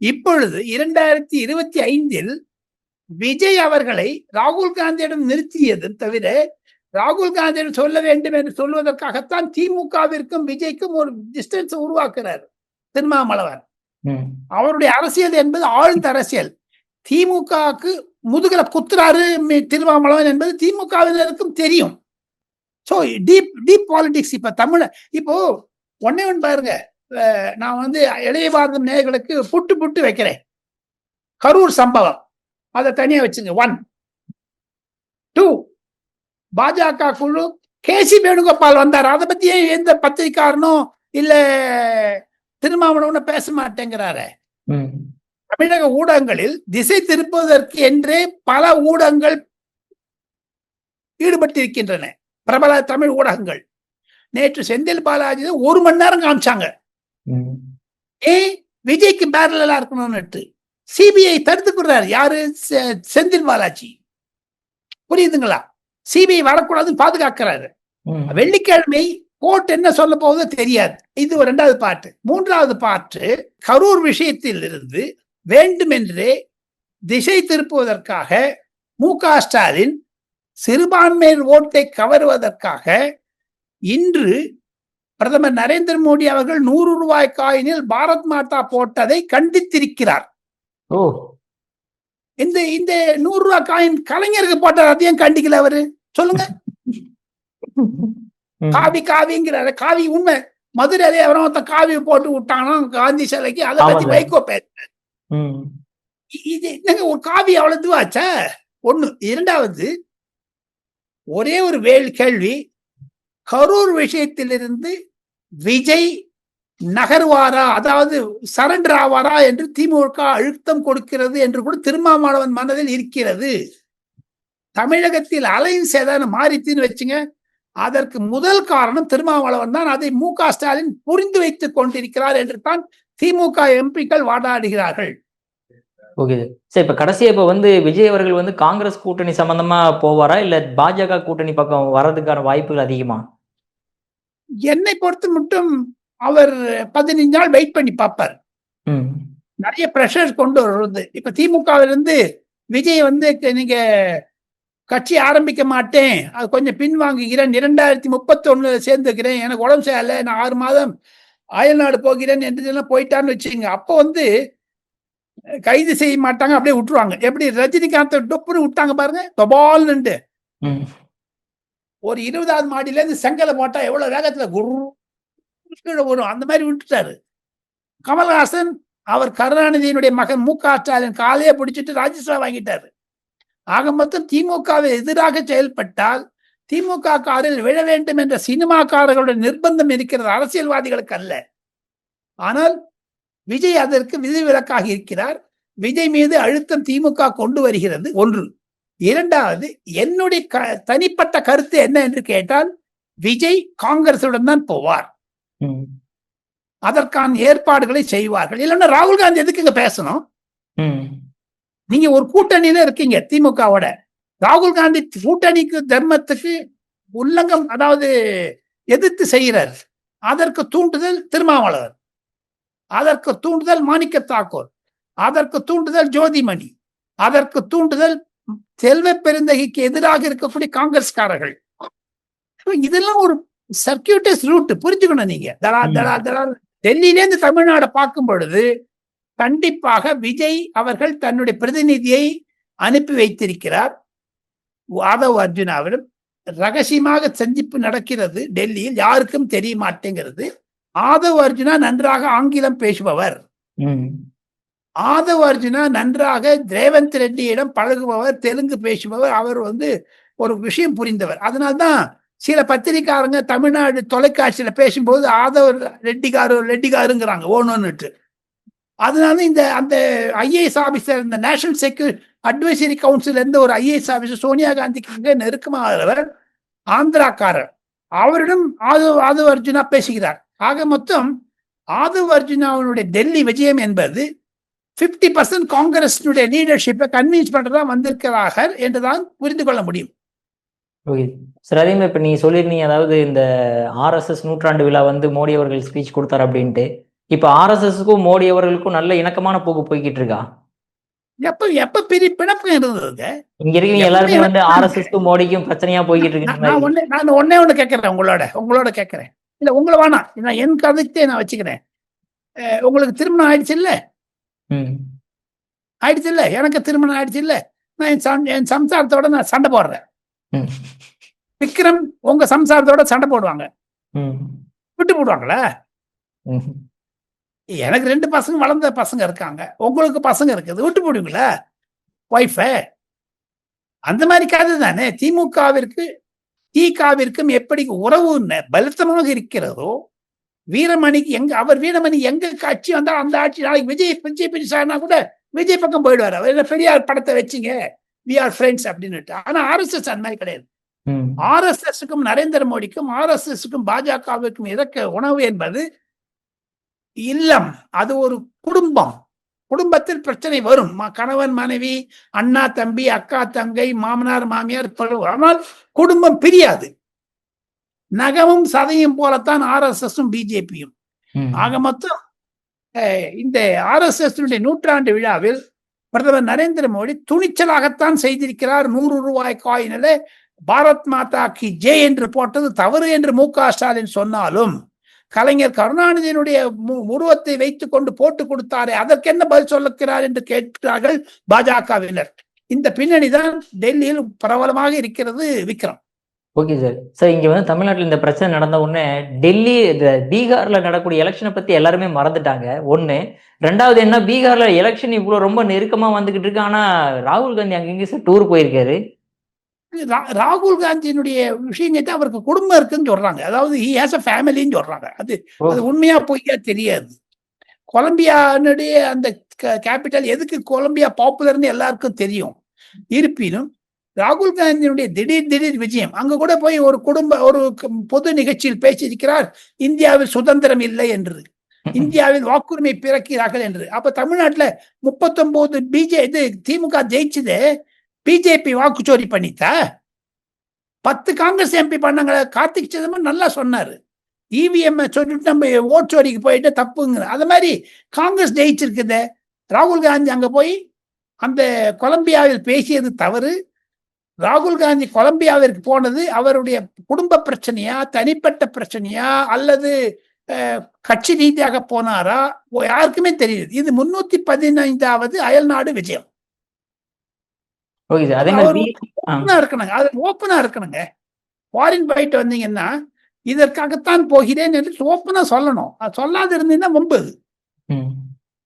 இப்பொழுது இரண்டாயிரத்தி இருபத்தி ஐந்தில் விஜய் அவர்களை ராகுல் காந்தியிடம் நிறுத்தியது தவிர ராகுல் காந்தியிடம் சொல்ல வேண்டும் என்று சொல்வதற்காகத்தான் திமுகவிற்கும் விஜய்க்கும் ஒரு டிஸ்டன்ஸ் உருவாக்குறார் திருமாமலவர். அவருடைய அரசியல் என்பது ஆழ்ந்த அரசியல். திமுகவுக்கு முதுகுல குத்துறாரு திருமாவளவன் என்பது திமுகவினருக்கும் தெரியும். ஸோ டீப் டீப் பாலிடிக்ஸ் இப்ப தமிழ இப்போ ஒன்னே ஒன்று பாருங்க. நான் வந்து இளைய பாரதம் நேயர்களுக்கு புட்டு புட்டு வைக்கிறேன். கரூர் சம்பவம். அதை தனியா வச்சுங்க. ஒன் டூ பாஜக குழு கேசி வேணுகோபால் வந்தார். அதை பத்தியே எந்த பத்திரிக்காரனும் இல்ல திருமாவளவனும் பேச மாட்டேங்கிறாரு. தமிழக ஊடகங்களில் திசை திருப்புவதற்கு என்றே பல ஊடகங்கள் ஈடுபட்டிருக்கின்றன. பிரபல தமிழ் ஊடகங்கள். நேற்று செந்தில் பாலாஜி ஒரு மணி நேரம் காமிச்சாங்க. ஏன் விஜய்க்கு பேரலா இருக்கணும்னுட்டு சிபிஐ தடுத்துக்கிறார் யாரு? செந்தில் பாலாஜி. புரியுதுங்களா? சிபிஐ வரக்கூடாதுன்னு பாதுகாக்கிறாரு. வெள்ளிக்கிழமை கோர்ட் என்ன சொல்ல போகுதோ தெரியாது. இது ஒரு இரண்டாவது பாட்டு. மூன்றாவது பாட்டு கரூர் விஷயத்தில் இருந்து வேண்டுமென்றே திசை திருப்புவதற்காக மு க ஸ்டாலின் சிறுபான்மையர் ஓட்டை கவருவதற்காக இன்று பிரதமர் நரேந்திர மோடி அவர்கள் நூறு ரூபாய் காயினில் பாரத் மாதா போட்டதை கண்டித்திருக்கிறார். ஓ. இந்த இந்த நூறு ரூபாய் காயின் கலைஞருக்கு போட்டார் அதையும் கண்டிக்கல அவரு. சொல்லுங்க. காவி காவிங்கிறாரு. காவி உண்மை. மதுரையில எவரோ ஒருத்தன் காவி போட்டு விட்டானோ காந்தி சிலைக்கு அதை பத்தி. வைகோ பேச ம். இது என்னங்க ஒரு காவி அவ்வளவு இதுவாச்சா? ஒண்ணு இரண்டாவது ஒரே ஒரு வேல் கேள்வி. கரூர் விஷயத்திலிருந்து விஜய் நகர்வாரா? அதாவது சரண்டர் ஆவாரா என்று திமுக அழுத்தம் கொடுக்கிறது என்று கூட திருமாவளவன் மனதில் இருக்கிறது. தமிழகத்தில் அலைன்ஸ் ஏதாவது மாறித்தின்னு வச்சுங்க. அதற்கு முதல் காரணம் திருமாவளவன் தான். அதை மு க ஸ்டாலின் புரிந்து வைத்துக் கொண்டிருக்கிறார் என்று தான் திமுக எம்பிக்கள் வாடாடுகிறார்கள் ஓகே. சரி இப்ப கடைசியா இப்ப வந்து விஜய் அவர்கள் வந்து காங்கிரஸ் கூட்டணி சம்பந்தமா போவாரா? இல்ல பாஜக கூட்டணி பக்கம் வர்றதுக்கான வாய்ப்புகள் அதிகமா? என்னை பொறுத்து மட்டும் அவர் பதினைஞ்சு நாள் வெயிட் பண்ணி பார்ப்பார். நிறைய ப்ரெஷர் கொண்டு வருது. இப்ப திமுகவிலிருந்து விஜய் வந்து நீங்க கட்சி ஆரம்பிக்க மாட்டேன். அது கொஞ்சம் பின்வாங்குகிறேன். இரண்டாயிரத்தி முப்பத்தி ஒண்ணுல சேர்ந்துக்கிறேன். எனக்கு உடம்பு சரியில்லை. நான் ஆறு மாதம் அயல்நாடு போகிறேன் என்று போயிட்டான்னு வச்சுங்க அப்போ வந்து கைது செய்ய மாட்டாங்க அப்படியே விட்டுருவாங்க. எப்படி? ரஜினிகாந்த் டொப்புன்னு விட்டாங்க பாருங்க. தொபால்னுட்டு. ஒரு இருபதாவது மாடியிலேருந்து செங்கலை போட்டால் எவ்வளோ வேகத்தில் குரு கீழே வரும் அந்த மாதிரி விட்டுட்டாரு. கமல்ஹாசன் அவர் கருணாநிதியினுடைய மகன் மு க ஸ்டாலின் காலையே பிடிச்சிட்டு ராஜ்யசபா வாங்கிட்டாரு. ஆக மொத்தம் திமுகவை எதிராக செயல்பட்டால் திமுக காரில் விழ வேண்டும் என்ற சினிமாக்காரர்களுடைய நிர்பந்தம் இருக்கிறது அரசியல்வாதிகளுக்கு அல்ல. ஆனால் விஜய் அதற்கு விதிவிலக்காக இருக்கிறார். விஜய் மீது அழுத்தம் திமுக கொண்டு வருகிறது. ஒன்று. இரண்டாவது என்னுடைய க- தனிப்பட்ட கருத்து என்ன என்று கேட்டால் விஜய் காங்கிரசுடன் தான் போவார். அதற்கான ஏற்பாடுகளை செய்வார்கள். இல்லைன்னா ராகுல் காந்தி எதுக்குங்க பேசணும். நீங்க ஒரு கூட்டணியில இருக்கீங்க திமுகவோட. ராகுல் காந்தி கூட்டணிக்கு தர்மத்துக்கு உல்லங்கம் அதாவது எதிர்த்து செய்கிறார். அதற்கு தூண்டுதல் திருமாவளவன். அதற்கு தூண்டுதல் மாணிக்க தாக்கூர் அதற்கு தூண்டுதல் ஜோதிமணி. அதற்கு தூண்டுதல் செல்வ பெருந்தகைக்கு எதிராக இருக்கக்கூடிய காங்கிரஸ்காரர்கள். இதெல்லாம் ஒரு சர்க்கியூட்டஸ் ரூட் புரிஞ்சுக்கணும் நீங்க. தடா. தடா தடா டெல்லியிலேருந்து தமிழ்நாடு பார்க்கும் பொழுது கண்டிப்பாக விஜய் அவர்கள் தன்னுடைய பிரதிநிதியை அனுப்பி வைத்திருக்கிறார். ஆதவ் அர்ஜுனாவிடம் ரகசியமாக சந்திப்பு நடக்கிறது டெல்லியில். யாருக்கும் தெரிய மாட்டேங்கிறது. ஆதவ் அர்ஜுனா நன்றாக ஆங்கிலம் பேசுபவர். ஆதவ அர்ஜுனா நன்றாக ரேவந்த் ரெட்டியிடம் பழகுபவர் தெலுங்கு பேசுபவர் அவர் வந்து ஒரு விஷயம் புரிந்தவர். அதனால்தான் சில பத்திரிக்காரங்க தமிழ்நாடு தொலைக்காட்சியில பேசும்போது ஆதவ ரெட்டிகாரு ரெட்டிகாருங்கிறாங்க ஓணுன்னுட்டு அதனால இந்த அந்த ஐஏஎஸ் ஆபீசர் இந்த நேஷனல் செக்யூரி அட்வைசரி கவுன்சில் இருந்து ஒரு ஐஏஎஸ் ஆபீசர் சோனியா காந்திக்கு மிக நெருக்கமாகிறவர் ஆந்திராக்காரர். அவரிடம் ஆதவ் ஆதவ அர்ஜுனா பேசுகிறார். ஆக மொத்தம் ஆதவ் அர்ஜுனாவுடைய டெல்லி விஜயம் என்பது 50% பர்சன்ட் காங்கிரஸினுடைய லீடர்ஷிப்பை கன்வின்ஸ் பண்றதா வந்திருக்கிறார்கள் என்றுதான் புரிந்து கொள்ள முடியும். ஓகே. சார் அதே மாதிரி இப்போ நீங்கள் சொல்லியிருந்தீங்க அதாவது இந்த ஆர்எஸ்எஸ் நூற்றாண்டு விழா வந்து மோடி அவர்கள் ஸ்பீச் கொடுத்தார் அப்படின்ட்டு. இப்ப ஆர்எஸ்எஸ்க்கும் மோடி அவர்களுக்கும் நல்ல இணக்கமான போக்கு போய்கிட்டு இருக்கா எப்ப எப்ப பிரி பிணக்கம் இருந்ததுங்க. இங்க இருக்கவங்க எல்லாருமே வந்து ஆர்எஸ்எஸ்க்கும் மோடிக்கும் பிரச்சனையா போய்கிட்டு நான் இருக்கு நான் ஒண்ணே நான் ஒண்ணே ஒண்ணு கேட்கறேன் உங்களோட உங்களோட கேட்கறேன். இல்ல உங்களை வேணாம். நான் என் கதைக்கே நான் வச்சுக்கிறேன். உங்களுக்கு திருமணம் ஆயிடுச்சு இல்ல? ஆயிடுச்சு இல்ல? எனக்கு திருமணம் ஆயிடுச்சு இல்ல? நான் என் என் சம்சாரத்தோட நான் சண்டை போடுறேன். விக்ரம் உங்க சம்சாரத்தோட சண்டை போடுவாங்க. விட்டு போடுவாங்களா? எனக்கு ரெண்டு பசங்க வளர்ந்த பசங்க இருக்காங்க. உங்களுக்கு பசங்க இருக்குது. விட்டு போடுவீங்களா? ஒய்ஃப அந்த மாதிரி கதை தானே. திமுகவிற்கு திகாவிற்கும் எப்படி உறவு பலத்தமாக இருக்கிறதோ வீரமணிக்கு எங்க அவர் வீரமணி எங்க ஆட்சி வந்தா அந்த ஆட்சி நாளைக்கு விஜய் விஜய் பிடிச்சாருன்னா கூட விஜய் பக்கம் போயிடுவாரு. அவர் என்ன பெரியார் படத்தை வச்சுங்க வி ஆர் ஃப்ரெண்ட்ஸ் அப்படின்னுட்டு. ஆனா ஆர்எஸ்எஸ் அந்த மாதிரி கிடையாது. ஆர்எஸ்எஸ்க்கும் நரேந்திர மோடிக்கும் ஆர்எஸ்எஸ்க்கும் பாஜகவிற்கும் இறக்க உணவு என்பது இல்லம். அது ஒரு குடும்பம். குடும்பத்தில் பிரச்சனை வரும். கணவன் மனைவி அண்ணா தம்பி அக்கா தங்கை மாமனார் மாமியார் ஆனால் குடும்பம் பிரியாது. நகமும் சதையும் போலத்தான் ஆர்எஸ்எஸும் பிஜேபியும். ஆக மொத்தம் இந்த ஆர்எஸ்எஸ் நூற்றாண்டு விழாவில் பிரதமர் நரேந்திர மோடி துணிச்சலாகத்தான் செய்திருக்கிறார். நூறு ரூபாய் காயினில பாரத் மாதா கி ஜெய் என்று போட்டது தவறு என்று மு க ஸ்டாலின் சொன்னாலும் கலைஞர் கருணாநிதியினுடைய உருவத்தை வைத்துக் கொண்டு போட்டு கொடுத்தாரே அதற்கு என்ன பதில் சொல்லுகிறார் என்று கேட்கிறார்கள் பாஜகவினர். இந்த பின்னணி தான் டெல்லியில் பிரபலமாக இருக்கிறது விக்ரம். ஓகே சார் சார் இங்க வந்து தமிழ்நாட்டுல இந்த பிரச்சனை நடந்த உடனே டெல்லி இந்த பீகார்ல நடக்கூடிய எலெக்ஷனை பத்தி எல்லாருமே மறந்துட்டாங்க. ஒண்ணு. ரெண்டாவது என்ன பீகார்ல எலெக்ஷன் இவ்வளவு ரொம்ப நெருக்கமா வந்துகிட்டு இருக்கு. ஆனா ராகுல் காந்தி அங்கங்க சார் டூர் போயிருக்காரு. ராகுல் காந்தியினுடைய விஷயம் கேட்டா அவருக்கு குடும்பம் இருக்குன்னு சொல்றாங்க. அதாவது ஹி ஹேஸ் அ ஃபேமிலின்னு சொல்றாங்க. அது. அது உண்மையா பொய்யா தெரியாது. கொலம்பியானுடைய அந்த கேபிட்டல் எதுக்கு கொலம்பியா பாப்புலர்னு எல்லாருக்கும் தெரியும். இருப்பினும் ராகுல் காந்தியினுடைய திடீர் திடீர் விஜயம். அங்க கூட போய் ஒரு குடும்ப ஒரு பொது நிகழ்ச்சியில் பேசியிருக்கிறார். இந்தியாவில் சுதந்திரம் இல்லை என்று. இந்தியாவில் வாக்குரிமை பிறக்கிறார்கள் என்று. அப்ப தமிழ்நாட்டுல முப்பத்தொன்பது பிஜே இது திமுக ஜெயிச்சது. பிஜேபி வாக்குச்சோரி பண்ணித்தா? பத்து காங்கிரஸ் எம்பி பண்ணாங்களே கார்த்திக் சிதம்பரம் நல்லா சொன்னாரு. இவிஎம் சொல்லிட்டு நம்ம ஓட்சோரிக்கு போயிட்டு தப்புங்க அது மாதிரி காங்கிரஸ் ஜெயிச்சிருக்குதே. ராகுல் காந்தி அங்க போய் அந்த கொலம்பியாவில் பேசியது தவறு. ராகுல் காந்தி கொலம்பியாவிற்கு போனது அவருடைய குடும்ப பிரச்சனையா தனிப்பட்ட பிரச்சனையா அல்லது கட்சி ரீதியாக போனாரா? யாருக்குமே தெரியுது. இது முன்னூத்தி பதினைந்தாவது அயல்நாடு விஜயம். இருக்கணுங்க அது ஓப்பனா இருக்கணுங்க. ஃபாரின் போயிட்டு வந்தீங்கன்னா இதற்காகத்தான் போகிறேன் என்று ஓப்பனா சொல்லணும். சொல்லாது இருந்தீங்கன்னா வம்பு ம்.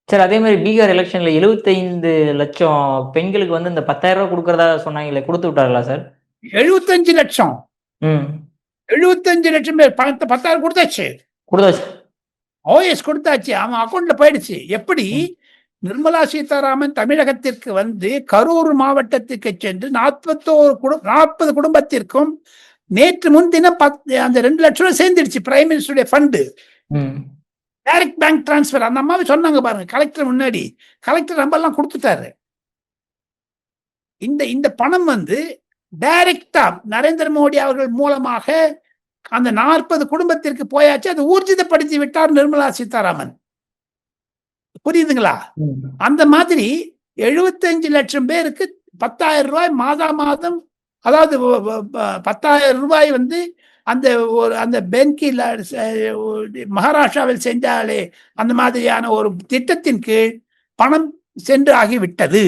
சார் அதே மாதிரி பீகார் எலெக்ஷன்ல 75 லட்சம் பெண்களுக்கு வந்து இந்த பத்தாயிரம் ரூபாய் கொடுக்கறதா சொன்னாங்களே கொடுத்து விட்டார்களா சார்? எழுபத்தஞ்சு லட்சம். எழுபத்தஞ்சு லட்சம் பேர் பணத்தை பத்தாயிரம் கொடுத்தாச்சு. கொடுத்தாச்சு. ஓஎஸ் கொடுத்தாச்சு. அவன் அக்கௌண்ட்ல போயிடுச்சு. எப்படி? நிர்மலா சீதாராமன் தமிழகத்திற்கு வந்து கரூர் மாவட்டத்திற்கு சென்று நாற்பத்தோரு குடும் நாற்பது குடும்பத்திற்கும் நேற்று முன்தினம் பத்து அந்த ரெண்டு லட்சம் ரூபாய் சேர்ந்துடுச்சு. பிரைம் மினிஸ்டருடைய ஃபண்டு ம். டைரக்ட் பேங்க் டிரான்ஸ்ஃபர் அந்த அம்மாவே சொன்னாங்க பாருங்க கலெக்டர் முன்னாடி. கலெக்டர் நம்பர்லாம் கொடுத்துட்டாரு. இந்த இந்த பணம் வந்து டைரக்டா நரேந்திர மோடி அவர்கள் மூலமாக அந்த நாற்பது குடும்பத்திற்கு போயாச்சு அதை ஊர்ஜிதப்படுத்தி விட்டார் நிர்மலா சீதாராமன். புரியுதுங்களா. அந்த மாதிரி எழுபத்தஞ்சு லட்சம் பேருக்கு பத்தாயிரம் ரூபாய் மாதா மாதம் அதாவது பத்தாயிரம் ரூபாய் வந்து அந்த ஒரு அந்த பென்கில் மகாராஷ்டிராவில் செஞ்சாலே அந்த மாதிரியான ஒரு திட்டத்தின் கீழ் பணம் சென்று ஆகிவிட்டது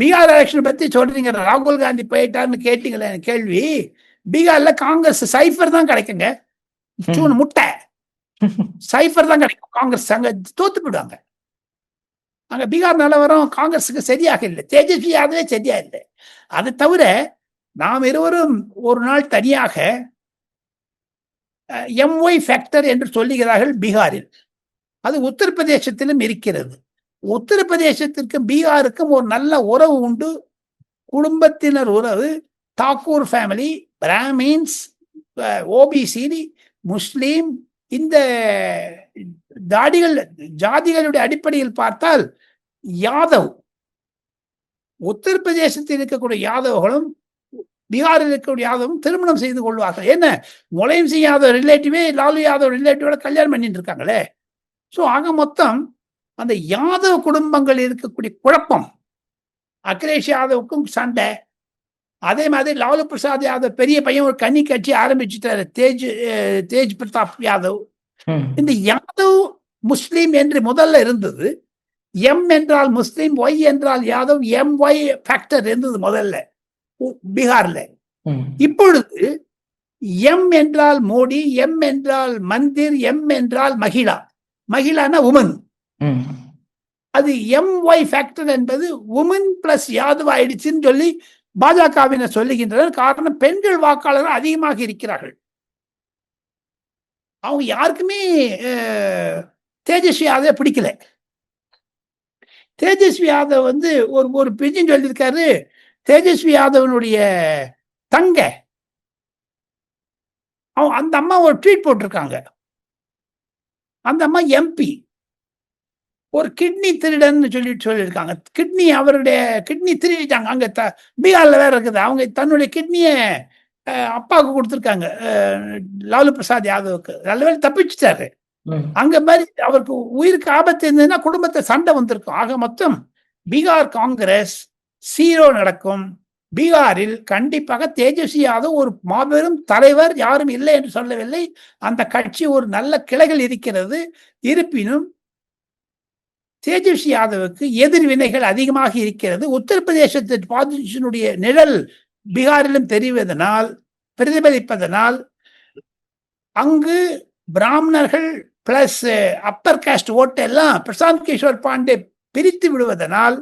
பீகார் எலெக்ஷன் பத்தி சொல்றீங்க. ராகுல் காந்தி போயிட்டாருன்னு கேட்டீங்களே கேள்வி. பீகார்ல காங்கிரஸ் சைஃபர் தான் கிடைக்குங்க. சூனு முட்டை. சைஃபர் தான் கிடைக்கும். காங்கிரஸ் அங்க தோத்து போயிடுவாங்க. அங்க பீகார் நிலவரம் காங்கிரஸுக்கு சரியாக இல்லை. தேஜஸ்வி யாதவே சரியா இல்லை. அதை தவிர நாம் இருவரும் ஒரு நாள் தனியாக எம்ஒய் ஃபேக்டர் என்று சொல்லுகிறார்கள் பீகாரில். அது உத்தரப்பிரதேசத்திலும் இருக்கிறது. உத்தரப்பிரதேசத்திற்கும் பீகாருக்கும் ஒரு நல்ல உறவு உண்டு. குடும்பத்தினர் உறவு. Thakur family Brahmins OBC Muslim. இந்த தாடிகள் ஜாதிகளுடைய அடிப்படையில் பார்த்தால் யாதவ். உத்தரப்பிரதேசத்தில் இருக்கக்கூடிய யாதவர்களும் பீகாரில் இருக்கக்கூடிய யாதவும் திருமணம் செய்து கொள்வார்கள். என்ன? முலையம் சிங் யாதவ் ரிலேட்டிவே லாலு யாதவ் ரிலேட்டிவோட கல்யாணம் பண்ணிட்டு இருக்காங்களே? ஸோ ஆக மொத்தம் அந்த யாதவ் குடும்பங்கள் இருக்கக்கூடிய குழப்பம். அகிலேஷ் யாதவுக்கும் சண்டை. அதே மாதிரி லாலு பிரசாத் யாதவ் பெரிய பையன் ஒரு கன்னி கட்சி ஆரம்பிச்சுட்டாரு. தேஜ் தேஜ் பிரதாப் யாதவ். இந்த யாதவ் முஸ்லீம் என்று முதல்ல இருந்தது. எம் என்றால் முஸ்லீம் ஒய் என்றால் யாதவ் எம் ஒய் ஃபேக்டர் இருந்தது முதல்ல. பீகார்ல. இப்பொழுது எம் என்றால் மோடி எம் என்றால் மந்திர் எம் என்றால் மகிழா. மகிழானா உமன். அது எம் ஒய் ஃபேக்டர் என்பது உமன் பிளஸ் யாதவ் ஆயிடுச்சுன்னு சொல்லி பாஜகவினர் சொல்லுகின்றனர். காரணம் பெண்கள் வாக்காளர்கள் அதிகமாக இருக்கிறார்கள். அவங்க யாருக்குமே தேஜஸ்வி யாதவ் பிடிக்கல. தேஜஸ்வி யாதவ் வந்து ஒரு ஒரு பிஜின் சொல்லியிருக்காரு. தேஜஸ்வி யாதவனுடைய தங்க அந்த அம்மா ஒரு ட்வீட் போட்டிருக்காங்க. அந்த அம்மா எம்பி ஒரு கிட்னி திருடன்னு சொல்லிட்டு சொல்லியிருக்காங்க. கிட்னி அவருடைய கிட்னி திருடிட்டாங்க. அங்க த பீகார்ல வேற இருக்குது. அவங்க தன்னுடைய கிட்னியை அப்பாவுக்கு கொடுத்துருக்காங்க. லாலு பிரசாத் யாதவுக்கு. நல்ல வேளை தப்பிச்சுட்டாரு. அங்க மாதிரி அவருக்கு உயிருக்கு ஆபத்து இருந்ததுன்னா குடும்பத்தை சண்டை வந்திருக்கும். ஆக மொத்தம் பீகார் காங்கிரஸ் சீரோ நடக்கும். பீகாரில் கண்டிப்பாக தேஜஸ்வி யாதவ் ஒரு மாபெரும் தலைவர் யாரும் இல்லை என்று சொல்லவில்லை. அந்த கட்சி ஒரு நல்ல கிளைகள் இருக்கிறது. இருப்பினும் தேஜஸ்வி யாதவுக்கு எதிர்வினைகள் அதிகமாக இருக்கிறது. உத்தரப்பிரதேசத்தின் பாதிஷனுடைய நிழல் பீகாரிலும் தெரிவதனால் பிரதிபலிப்பதனால் அங்கு பிராமணர்கள் பிளஸ் அப்பர் காஸ்ட் ஓட்டெல்லாம் பிரசாந்த் கிஷோர் பாண்டே பிரித்து விடுவதனால்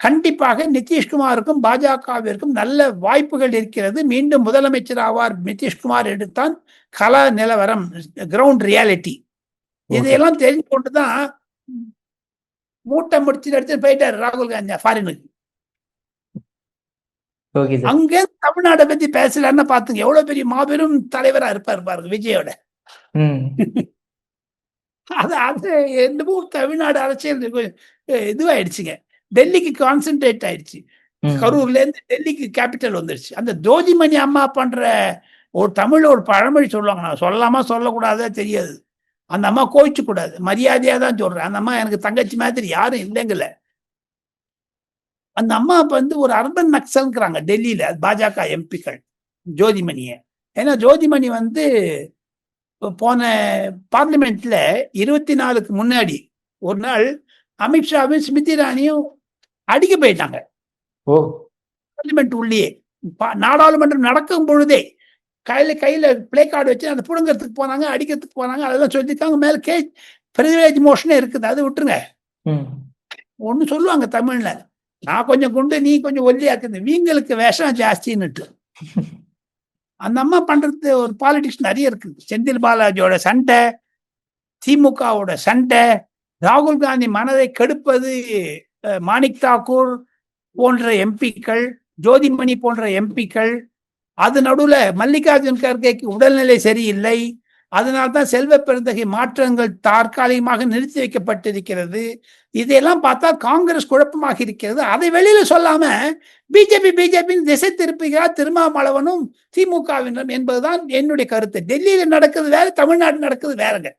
கண்டிப்பாக நிதிஷ்குமாருக்கும் பாஜகவிற்கும் நல்ல வாய்ப்புகள் இருக்கிறது. மீண்டும் முதலமைச்சர் ஆவார் நிதிஷ்குமார் எடுத்தான் கல நிலவரம் கிரவுண்ட் ரியாலிட்டி இதையெல்லாம் தெரிஞ்சு கொண்டுதான் மூட்டை முடிச்சு எடுத்து போயிட்டாரு ராகுல் காந்தி ஃபாரினுக்கு அங்கே தமிழ்நாட்டை பத்தி பேசலன்னு பாத்துங்க எவ்வளவு பெரிய மாபெரும் தலைவரா இருப்பார் பாருங்க விஜயோட. அது அது என்னமோ தமிழ்நாடு அரசியல் இதுவாயிடுச்சுங்க. டெல்லிக்கு கான்சென்ட்ரேட் ஆயிடுச்சு. கரூர்ல இருந்து டெல்லிக்கு கேபிட்டல் வந்துருச்சு. அந்த ஜோதிமணி அம்மா பண்ற ஒரு தமிழ்ல ஒரு பழமொழி சொல்லுவாங்க. நான் சொல்லலாமா சொல்லக்கூடாதா தெரியாது. அந்த அம்மா கோவிச்சு கூடாது மரியாதையா தான் சொல்றேன். அந்த அம்மா எனக்கு தங்கச்சி மாதிரி யாரும் இல்லைங்கல. அந்த அம்மா இப்ப வந்து ஒரு அர்பன் நக்சல்ங்கிறாங்க டெல்லியில பாஜக எம்பிக்கள் ஜோதிமணிய. ஏன்னா ஜோதிமணி வந்து போன பார்லிமெண்ட்ல இருபத்தி நாலுக்கு முன்னாடி ஒரு நாள் அமித்ஷாவும் ஸ்மிருதி இரானியும் அடிக்க போயிட்டாங்க. ஓ. பார்லிமெண்ட் உள்ளே நாடாளுமன்றம் நடக்கும் பொழுதே கையில கையில பிளே கார்டு வச்சு அந்த புடுங்கிறதுக்கு போனாங்க அடிக்கிறதுக்கு போனாங்க அதெல்லாம் சொல்லியிருக்காங்க. மேல கே பிரிவிலேஜ் மோஷனே இருக்குது. அது விட்டுருங்க. ஒண்ணு சொல்லுவாங்க தமிழ்ல. நான் கொஞ்சம் குண்டு நீ கொஞ்சம் ஒல்லியாக்குது வீங்களுக்கு விஷம் ஜாஸ்தின்னுட்டு. அந்த அம்மா பண்றது ஒரு பாலிடிக்ஸ் நிறைய இருக்கு. செந்தில் பாலாஜியோட சண்டை திமுகவோட சண்டை ராகுல் காந்தி மனதை கெடுப்பது மாணிக் தாக்கூர் போன்ற எம்பிக்கள் ஜோதிமணி போன்ற எம்பிக்கள் அது நடுவில் மல்லிகார்ஜுன் கர்கேக்கு உடல்நிலை சரியில்லை. அதனால்தான் செல்வ பெருந்தகை மாற்றங்கள் தற்காலிகமாக நிறுத்தி வைக்கப்பட்டிருக்கிறது. இதையெல்லாம் பார்த்தா காங்கிரஸ் குழப்பமாக இருக்கிறது. அதை வெளியில சொல்லாம பிஜேபி பிஜேபியின் திசை திருப்புகிறார் திருமாவளவனும் திமுகவினரும் என்பதுதான் என்னுடைய கருத்து. டெல்லியில நடக்குது வேற தமிழ்நாடு நடக்குது வேறங்க.